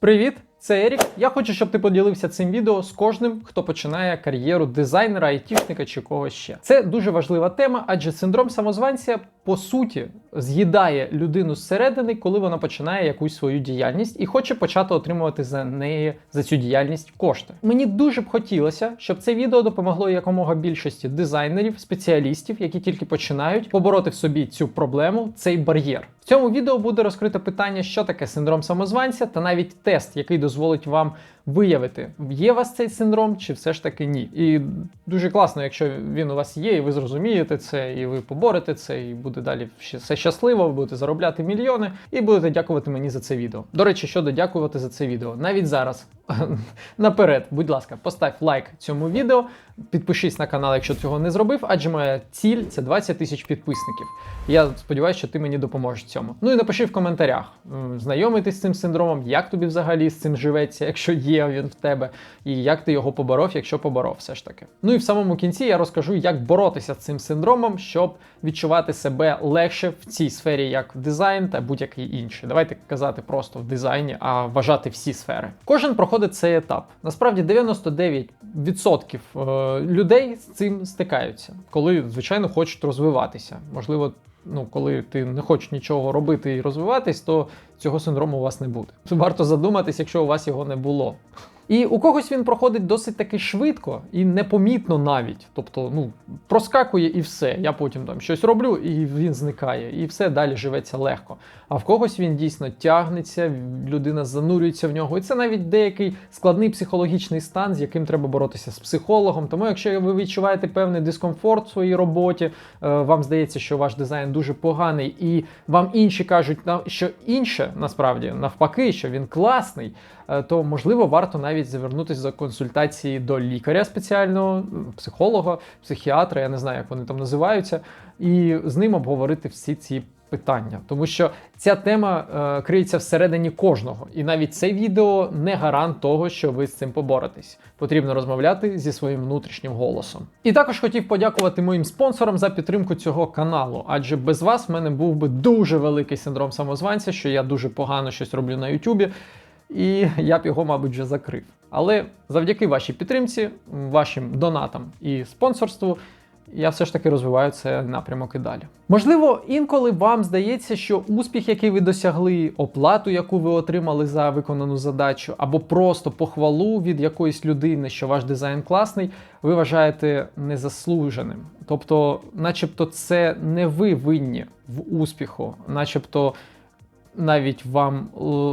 Привіт, це Ерік. Я хочу, щоб ти поділився цим відео з кожним, хто починає кар'єру дизайнера, айтішника чи когось ще. Це дуже важлива тема, адже синдром самозванця по суті з'їдає людину зсередини, коли вона починає якусь свою діяльність і хоче почати отримувати за неї за цю діяльність кошти. Мені дуже б хотілося, щоб це відео допомогло якомога більшості дизайнерів, спеціалістів, які тільки починають побороти в собі цю проблему, цей бар'єр. Цьому відео буде розкрито питання, що таке синдром самозванця, та навіть тест, який дозволить вам виявити, є у вас цей синдром, чи все ж таки ні. І дуже класно, якщо він у вас є, і ви зрозумієте це, і ви поборете це, і буде далі все щасливо, ви будете заробляти мільйони, і будете дякувати мені за це відео. До речі, щодо дякувати за це відео, навіть зараз. Наперед, будь ласка, постав лайк цьому відео, підпишись на канал, якщо цього не зробив, адже моя ціль це 20 тисяч підписників. Я сподіваюся, що ти мені допоможеш в цьому. Ну і напиши в коментарях, ти з цим синдромом, як тобі взагалі з цим живеться, якщо є він в тебе, і як ти його поборов, якщо поборов, все ж таки. Ну і в самому кінці я розкажу, як боротися з цим синдромом, щоб відчувати себе легше в цій сфері, як дизайн та будь-який інший. Давайте казати просто в дизайні, а вважати всі сфери. Кожен проходить цей етап. Насправді 99% е, людей з цим стикаються, коли, звичайно, хочуть розвиватися. Можливо, ну, коли ти не хочеш нічого робити і розвиватись, то цього синдрому у вас не буде. Варто задуматись, якщо у вас його не було. І у когось він проходить досить таки швидко і непомітно навіть. Тобто, ну, проскакує і все. Я потім там щось роблю, і він зникає, і все далі живеться легко. А в когось він дійсно тягнеться, людина занурюється в нього. І це навіть деякий складний психологічний стан, з яким треба боротися з психологом. Тому, якщо ви відчуваєте певний дискомфорт в своїй роботі, е, вам здається, що ваш дизайн дуже поганий, і вам інші кажуть, що інше насправді навпаки, що він класний, то можливо варто навіть звернутися за консультації до лікаря спеціального, психолога, психіатра, я не знаю, як вони там називаються, і з ним обговорити всі ці питання, тому що ця тема е, криється всередині кожного, і навіть це відео не гарант того, що ви з цим поборетесь. Потрібно розмовляти зі своїм внутрішнім голосом. І також хотів подякувати моїм спонсорам за підтримку цього каналу, адже без вас в мене був би дуже великий синдром самозванця, що я дуже погано щось роблю на Ютубі, і я б його, мабуть, вже закрив. Але завдяки вашій підтримці, вашим донатам і спонсорству я все ж таки розвиваю цей напрямок і далі. Можливо, інколи вам здається, що успіх, який ви досягли, оплату, яку ви отримали за виконану задачу, або просто похвалу від якоїсь людини, що ваш дизайн класний, ви вважаєте незаслуженим. Тобто, начебто, це не ви винні в успіху, начебто навіть вам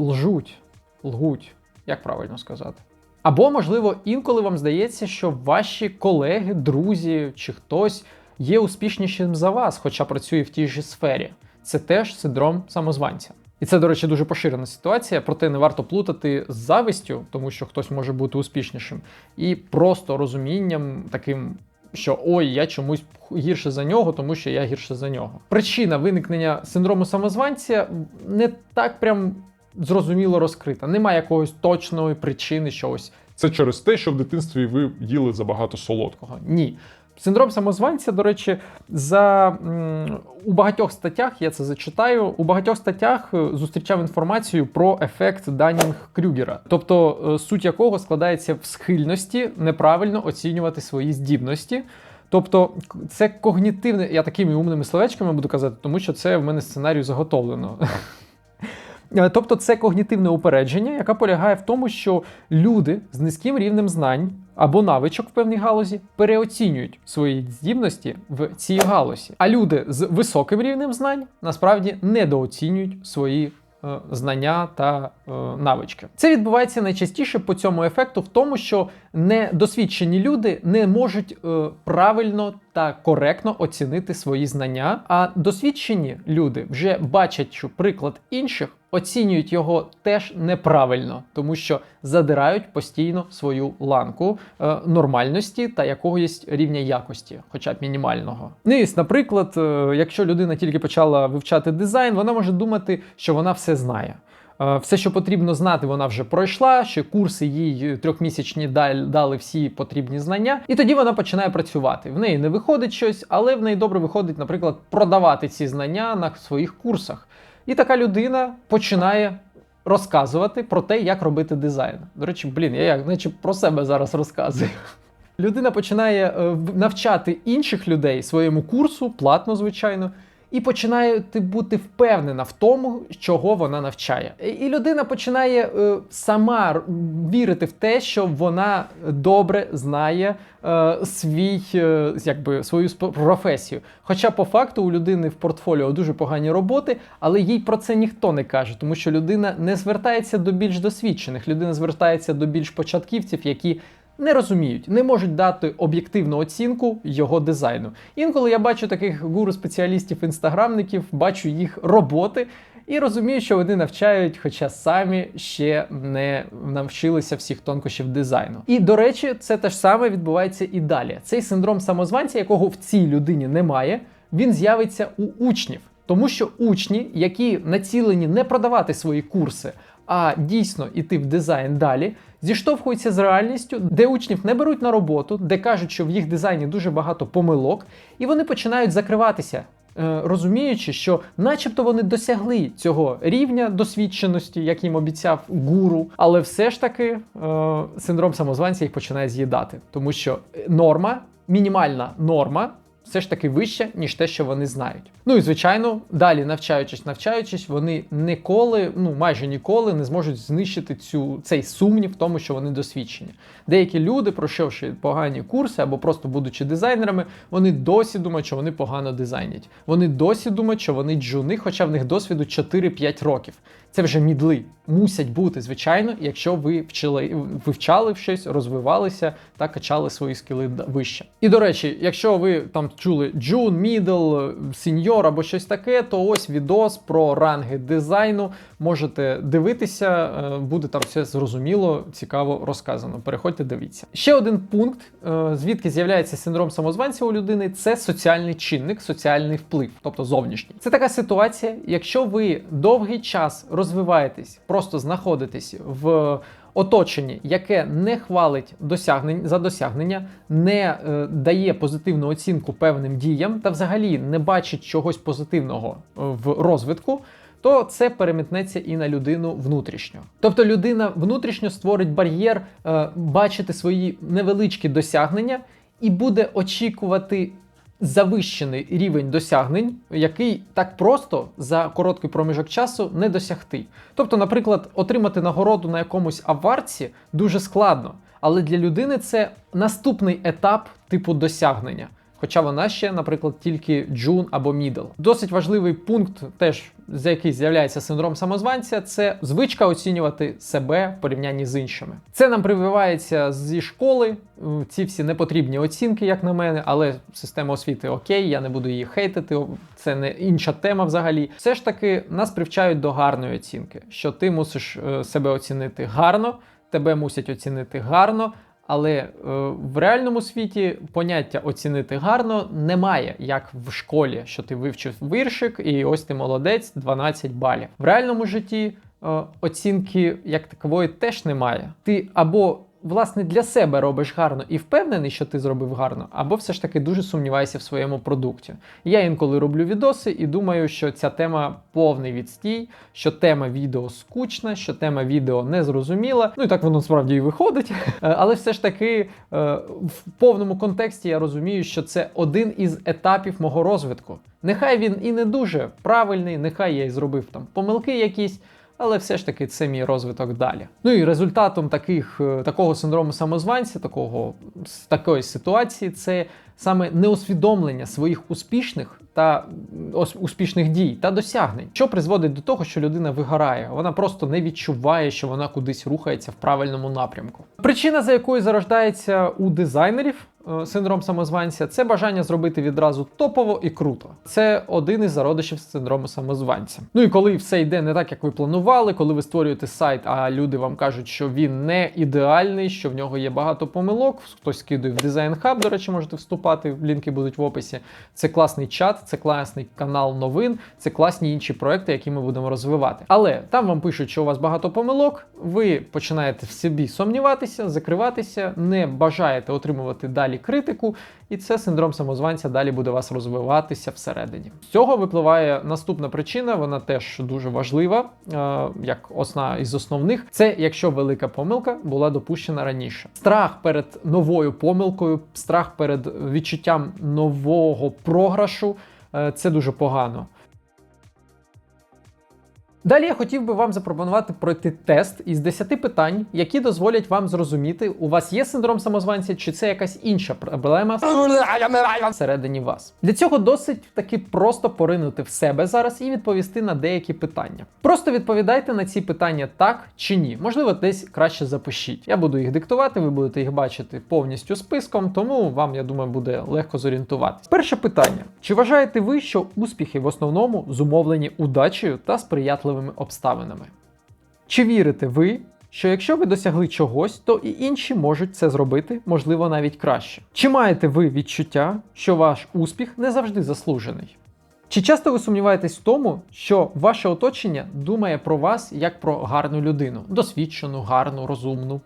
лжуть, лгуть, як правильно сказати. Або, можливо, інколи вам здається, що ваші колеги, друзі чи хтось є успішнішим за вас, хоча працює в тій же сфері. Це теж синдром самозванця. І це, до речі, дуже поширена ситуація, проте не варто плутати з завистю, тому що хтось може бути успішнішим, і просто розумінням таким. Що ой, я чомусь гірше за нього, тому що я гірше за нього. Причина виникнення синдрому самозванця не так прям зрозуміло розкрита. Немає якоїсь точної причини, що ось Це через те, що в дитинстві ви їли забагато солодкого. Ні. Синдром самозванця, до речі, за м, у багатьох статтях я це зачитаю. У багатьох статтях е, зустрічав інформацію про ефект Данінг-Крюгера, тобто е, суть якого складається в схильності неправильно оцінювати свої здібності. Тобто, це когнітивне, я такими умними словечками буду казати, тому що це в мене сценарію заготовлено. Е, Тобто це когнітивне упередження, яке полягає в тому, що люди з низьким рівнем знань або навичок в певній галузі переоцінюють свої здібності в цій галузі. А люди з високим рівнем знань насправді недооцінюють свої е, знання та е, навички. Це відбувається найчастіше по цьому ефекту в тому, що недосвідчені люди не можуть е, правильно та коректно оцінити свої знання, а досвідчені люди вже бачать, що приклад інших оцінюють його теж неправильно, тому що задирають постійно свою ланку е, нормальності та якогось рівня якості, хоча б мінімального. Ну і, наприклад, е, якщо людина тільки почала вивчати дизайн, вона може думати, що вона все знає. Е, Все, що потрібно знати, вона вже пройшла. Ще курси їй трьохмісячні дал- дали всі потрібні знання, і тоді вона починає працювати. В неї не виходить щось, але в неї добре виходить, наприклад, продавати ці знання на своїх курсах. І така людина починає розказувати про те, як робити дизайн. До речі, блін, я як наче про себе зараз розказую. Людина починає е, навчати інших людей своєму курсу, платно, звичайно, і починає ти бути впевнена в тому, чого вона навчає. І- людина починає е, сама вірити в те, що вона добре знає е, свій, е, якби, свою професію. Хоча по факту у людини в портфоліо дуже погані роботи, але їй про це ніхто не каже, тому що людина не звертається до більш досвідчених, людина звертається до більш початківців, які не розуміють, не можуть дати об'єктивну оцінку його дизайну. Інколи я бачу таких гуру-спеціалістів, інстаграмників, бачу їх роботи. І розумію, що вони навчають, хоча самі ще не навчилися всіх тонкощів дизайну. І до речі, це те ж саме відбувається і далі. Цей синдром самозванця, якого в цій людині немає, він з'явиться у учнів, тому що учні, які націлені не продавати свої курси, а дійсно іти в дизайн далі, зіштовхуються з реальністю, де учнів не беруть на роботу, де кажуть, що в їх дизайні дуже багато помилок, і вони починають закриватися. е, Розуміючи, що, начебто, вони досягли цього рівня досвідченості, як їм обіцяв гуру, але все ж таки е, синдром самозванця їх починає з'їдати, тому що норма, мінімальна норма все ж таки вища, ніж те, що вони знають. Ну і звичайно, далі навчаючись, навчаючись, вони ніколи, ну майже ніколи не зможуть знищити цю цей сумнів в тому, що вони досвідчені. Деякі люди, пройшовши погані курси або просто будучи дизайнерами, вони досі думають, що вони погано дизайнять. Вони досі думають, що вони джуни, хоча в них досвіду 4-5 років. Це вже мідли. Мусять бути, звичайно, якщо ви вчили, вивчали щось, розвивалися та качали свої скіли вище. І до речі, якщо ви там чули джун, мідл, сіньор або щось таке, то ось відос про ранги дизайну. Можете дивитися, е, буде там все зрозуміло, цікаво розказано. Переходьте, дивіться. Ще один пункт, е, звідки з'являється синдром самозванця у людини, це соціальний чинник, соціальний вплив, тобто зовнішній. Це така ситуація, якщо ви довгий час розвиваєтесь, просто знаходитесь в оточенні, яке не хвалить досягнень за досягнення, не е, дає позитивну оцінку певним діям та взагалі не бачить чогось позитивного е, в розвитку. То це перемітнеться і на людину внутрішньо. Тобто людина внутрішньо створить бар'єр е, бачити свої невеличкі досягнення і буде очікувати завищений рівень досягнень, який так просто за короткий проміжок часу не досягти. Тобто, наприклад, отримати нагороду на якомусь аварці дуже складно, але для людини це наступний етап типу досягнення. Хоча вона ще, наприклад, тільки джун або мідл. Досить важливий пункт, теж за який з'являється синдром самозванця, це звичка оцінювати себе в порівнянні з іншими. Це нам прививається зі школи. Ці всі непотрібні оцінки, як на мене, але система освіти окей, я не буду її хейтити. Це не інша тема взагалі. Все ж таки нас привчають до гарної оцінки, що ти мусиш е, себе оцінити гарно, тебе мусять оцінити гарно. Але е, в реальному світі поняття оцінити гарно немає, як в школі, що ти вивчив віршик, і ось ти молодець, 12 балів. В реальному житті е, оцінки як такової теж немає. Ти або власне для себе робиш гарно і впевнений, що ти зробив гарно, або все ж таки дуже сумніваєшся в своєму продукті. Я інколи роблю відоси і думаю, що ця тема повний відстій, що тема відео скучна, що тема відео незрозуміла. Ну і так воно справді і виходить. Е, Але все ж таки е, в повному контексті я розумію, що це один із етапів мого розвитку. Нехай він і не дуже правильний, нехай я і зробив там помилки якісь. Але все ж таки це мій розвиток далі. Ну і результатом таких, е, такого синдрому самозванця, такого, такої ситуації, це саме неусвідомлення своїх успішних та успішних дій та досягнень, що призводить до того, що людина вигорає. Вона просто не відчуває, що вона кудись рухається в правильному напрямку. Причина, за якою зарождається у дизайнерів синдром самозванця, це бажання зробити відразу топово і круто. Це один із зародичів синдрому самозванця. Ну і коли все йде не так, як ви планували, коли ви створюєте сайт, а люди вам кажуть, що він не ідеальний, що в нього є багато помилок. Хтось скидує в дизайн хаб, до речі, можете вступати, лінки будуть в описі. Це класний чат, це класний канал новин, це класні інші проекти, які ми будемо розвивати. Але там вам пишуть, що у вас багато помилок, ви починаєте в собі сумніватися, закриватися, не бажаєте отримувати далі критику, і це синдром самозванця далі буде вас розвиватися всередині. З цього випливає наступна причина, вона теж дуже важлива, е, як одна із основних. Це якщо велика помилка була допущена раніше. Страх перед новою помилкою, страх перед відчуттям нового програшу е, це дуже погано. Далі я хотів би вам запропонувати пройти тест із 10 питань, які дозволять вам зрозуміти, у вас є синдром самозванця, чи це якась інша проблема всередині вас. Для цього досить таки просто поринути в себе зараз і відповісти на деякі питання. Просто відповідайте на ці питання так чи ні. Можливо, десь краще запишіть. Я буду їх диктувати, ви будете їх бачити повністю списком, тому вам, я думаю, буде легко зорієнтуватись. Перше питання: чи вважаєте ви, що успіхи в основному зумовлені удачею та сприятливими обставинами? Чи вірите ви, що якщо ви досягли чогось, то і інші можуть це зробити, можливо, навіть краще? Чи маєте ви відчуття, що ваш успіх не завжди заслужений? Чи часто ви сумніваєтесь в тому, що ваше оточення думає про вас як про гарну людину, досвідчену, гарну, розумну?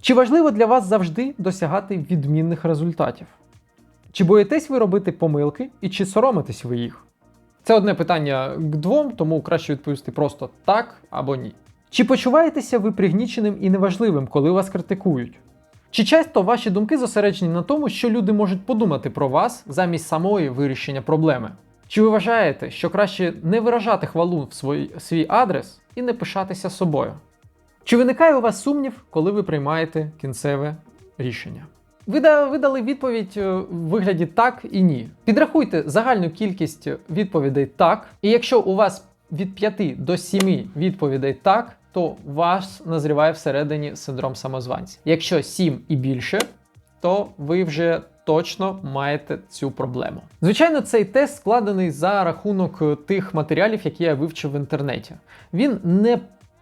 Чи важливо для вас завжди досягати відмінних результатів? Чи боїтесь ви робити помилки і чи соромитесь ви їх? Це одне питання к двом, тому краще відповісти просто так або ні. Чи почуваєтеся ви пригніченим і неважливим, коли вас критикують? Чи часто ваші думки зосереджені на тому, що люди можуть подумати про вас замість самої вирішення проблеми? Чи ви вважаєте, що краще не виражати хвалу в свій, свій адрес і не пишатися собою? Чи виникає у вас сумнів, коли ви приймаєте кінцеве рішення? Ви да- відповідь е, в вигляді так і ні. Підрахуйте загальну кількість відповідей так, і якщо у вас від 5 до 7 відповідей так, то вас назріває всередині синдром самозванця. Якщо 7 і більше, то ви вже точно маєте цю проблему. Звичайно, цей тест складений за рахунок е, тих матеріалів, які я вивчив в інтернеті. Він не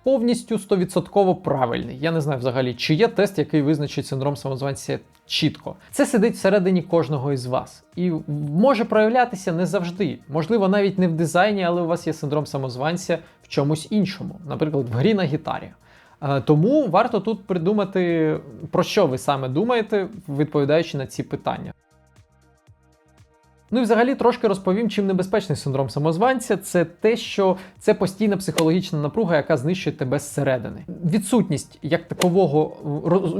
повністю 100% правильний. Я не знаю взагалі, чи є тест, який визначить синдром самозванця чітко. Це сидить всередині кожного із вас. І може проявлятися не завжди. Можливо, навіть не в дизайні, але у вас є синдром самозванця в чомусь іншому, наприклад, в грі на гітарі. Е, Тому варто тут придумати, про що ви саме думаєте, відповідаючи на ці питання. Ну і взагалі трошки розповім, чим небезпечний синдром самозванця. Це те, що це постійна психологічна напруга, яка знищує тебе зсередини. Відсутність як такового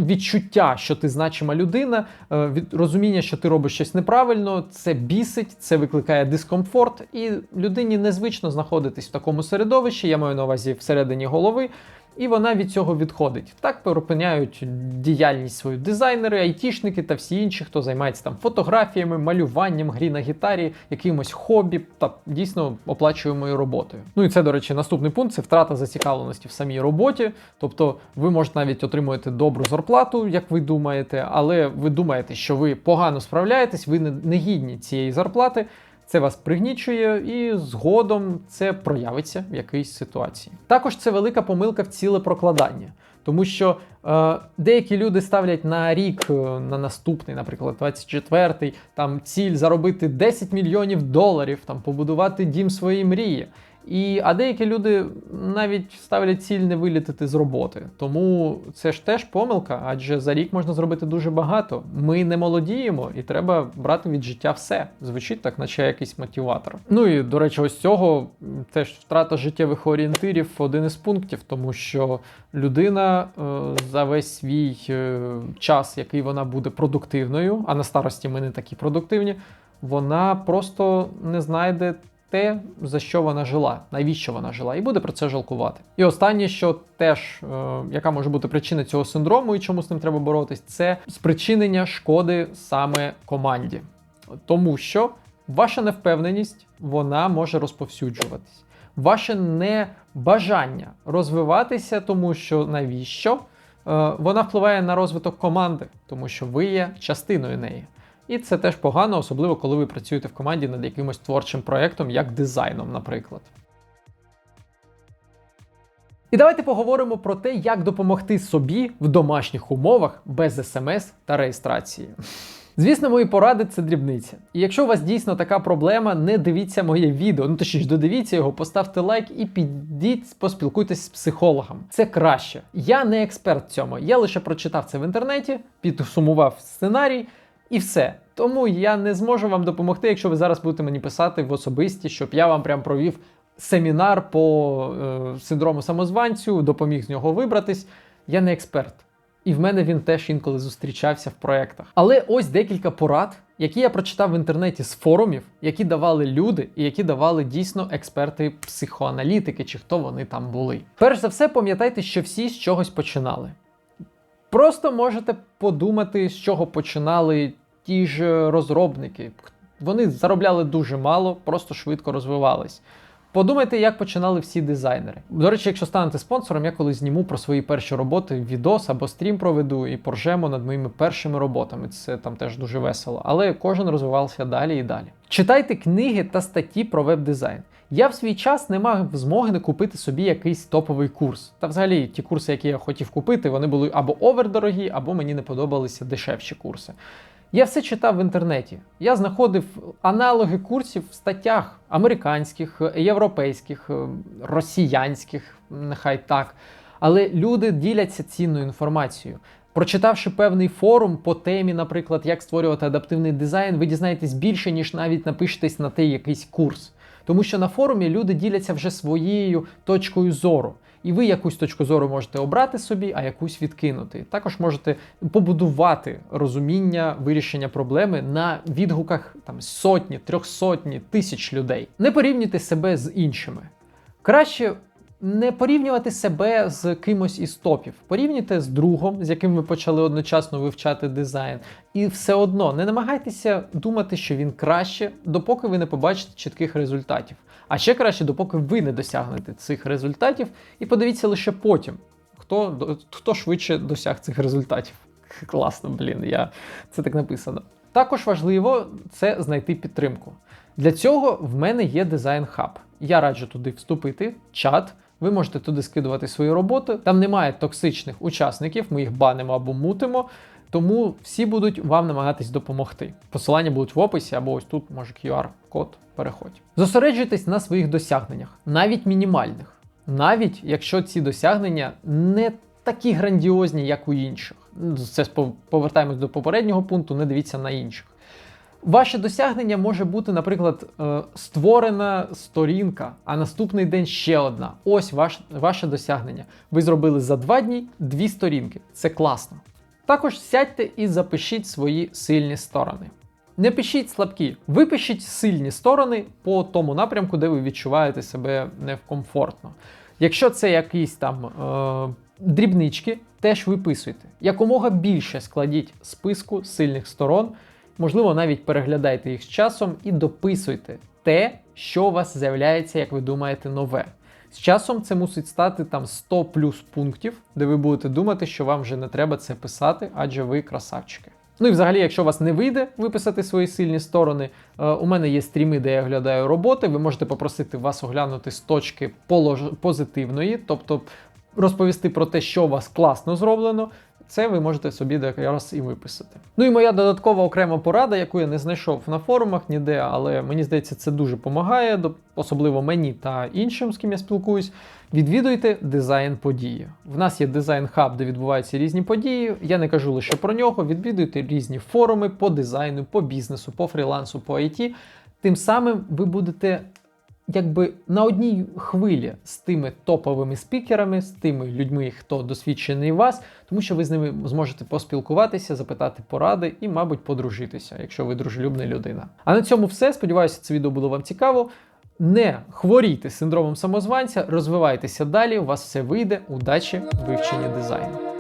відчуття, що ти значима людина, е, від розуміння, що ти робиш щось неправильно, це бісить, це викликає дискомфорт, і людині незвично знаходитись в такому середовищі. Я маю на увазі всередині голови. І вона від цього відходить. Так припиняють діяльність свою дизайнери, айтішники та всі інші, хто займається там фотографіями, малюванням, грі на гітарі, якимось хобі та дійсно оплачуємою роботою. Ну і це, до речі, наступний пункт це втрата зацікавленості в самій роботі. Тобто ви можете навіть отримуєте добру зарплату, як ви думаєте, але ви думаєте, що ви погано справляєтесь, ви не гідні цієї зарплати. Це вас пригнічує, і згодом це проявиться в якійсь ситуації. Також це велика помилка в ціле прокладання, тому що е, деякі люди ставлять на рік, е, на наступний, наприклад, 24-й, там ціль заробити 10 мільйонів доларів, там побудувати дім своєї мрії. І, а деякі люди навіть ставлять ціль не вилітити з роботи. Тому це ж теж помилка, адже за рік можна зробити дуже багато. Ми не молодіємо і треба брати від життя все. Звучить так, наче якийсь мотиватор. Ну і до речі, ось цього теж втрата життєвих орієнтирів один із пунктів, тому що людина е, за весь свій е, час, який вона буде продуктивною, а на старості ми не такі продуктивні, вона просто не знайде те, за що вона жила, навіщо вона жила, і буде про це жалкувати. І останнє, що теж, е, яка може бути причина цього синдрому і чому з ним треба боротись, це спричинення шкоди саме команді. Тому що ваша невпевненість вона може розповсюджуватись. Ваше небажання розвиватися, тому що навіщо? Е, Вона впливає на розвиток команди, тому що ви є частиною неї. І це теж погано, особливо коли ви працюєте в команді над якимось творчим проєктом, як дизайном, наприклад. І давайте поговоримо про те, як допомогти собі в домашніх умовах без смс та реєстрації. Звісно, мої поради це дрібниця. І якщо у вас дійсно така проблема, не дивіться моє відео. Ну точніше, додивіться його, поставте лайк і підіть, поспілкуйтесь з психологом. Це краще. Я не експерт в цьому. Я лише прочитав це в інтернеті, підсумував сценарій І все. Тому я не зможу вам допомогти, якщо ви зараз будете мені писати в особисті, щоб я вам прям провів семінар по е, синдрому самозванцю, допоміг з нього вибратись. Я не експерт. І в мене він теж інколи зустрічався в проєктах. Але ось декілька порад, які я прочитав в інтернеті з форумів, які давали люди, і які давали дійсно експерти психоаналітики, чи хто вони там були. Перш за все, пам'ятайте, що всі з чогось починали. Просто можете подумати, з чого починали ті ж розробники. Вони заробляли дуже мало, просто швидко розвивались. Подумайте, як починали всі дизайнери. До речі, якщо станете спонсором, я колись зніму про свої перші роботи, відос або стрім проведу і поржемо над моїми першими роботами. Це там теж дуже весело. Але кожен розвивався далі і далі. Читайте книги та статті про веб-дизайн. Я в свій час не мав змоги не купити собі якийсь топовий курс. Та взагалі ті курси, які я хотів купити, вони були або овердорогі, або мені не подобалися дешевші курси. Я все читав в інтернеті. Я знаходив аналоги курсів в статтях американських, європейських, росіянських, нехай так. Але люди діляться цінною інформацією. Прочитавши певний форум по темі, наприклад, як створювати адаптивний дизайн, ви дізнаєтесь більше, ніж навіть напишетесь на той якийсь курс. Тому що на форумі люди діляться вже своєю точкою зору. І ви якусь точку зору можете обрати собі, а якусь відкинути. Також можете побудувати розуміння вирішення проблеми на відгуках там сотні, трьохсотні, тисяч людей. Не порівнюйте себе з іншими. Краще не порівнювати себе з кимось із топів. Порівнюйте з другом, з яким ви почали одночасно вивчати дизайн. І все одно не намагайтеся думати, що він краще, допоки ви не побачите чітких результатів. А ще краще, допоки ви не досягнете цих результатів, і подивіться лише потім, хто, хто швидше досяг цих результатів. Класно, блін, я... це так написано. Також важливо це знайти підтримку. Для цього в мене є дизайн хаб. Я раджу туди вступити, чат. Ви можете туди скидувати свої роботи. Там немає токсичних учасників, ми їх банимо або мутимо. Тому всі будуть вам намагатись допомогти. Посилання будуть в описі або ось тут, може, QR-код. Переходь. Зосереджуйтесь на своїх досягненнях, навіть мінімальних, навіть якщо ці досягнення не такі грандіозні, як у інших. Це повертаємось до попереднього пункту, не дивіться на інших. Ваше досягнення може бути, наприклад, е, створена сторінка, а наступний день ще одна. Ось ваш, ваше досягнення. Ви зробили за два дні дві сторінки. Це класно. Також сядьте і запишіть свої сильні сторони. Не пишіть слабкі, ви пишіть сильні сторони по тому напрямку, де ви відчуваєте себе некомфортно. Якщо це якісь там е, дрібнички, теж виписуйте. Якомога більше складіть списку сильних сторон, можливо, навіть переглядайте їх з часом і дописуйте те, що у вас з'являється, як ви думаєте, нове. З часом це мусить стати там 100 плюс пунктів, де ви будете думати, що вам вже не треба це писати, адже ви красавчики. Ну і взагалі, якщо у вас не вийде виписати свої сильні сторони, е, у мене є стріми, де я оглядаю роботи. Ви можете попросити вас оглянути з точки позитивної, тобто розповісти про те, що у вас класно зроблено. Це ви можете собі якраз і виписати. Ну і моя додаткова окрема порада, яку я не знайшов на форумах ніде, але мені здається, це дуже допомагає, особливо мені та іншим, з ким я спілкуюсь. Відвідуйте дизайн події. В нас є дизайн хаб, де відбуваються різні події. Я не кажу лише про нього. Відвідуйте різні форуми по дизайну, по бізнесу, по фрілансу, по IT. Тим самим ви будете якби на одній хвилі з тими топовими спікерами, з тими людьми, хто досвідчений вас, тому що ви з ними зможете поспілкуватися, запитати поради і, мабуть, подружитися, якщо ви дружелюбна людина. А на цьому все. Сподіваюся, це відео було вам цікаво. Не хворійте синдромом самозванця, розвивайтеся далі, у вас все вийде. Удачі в вивченні дизайну.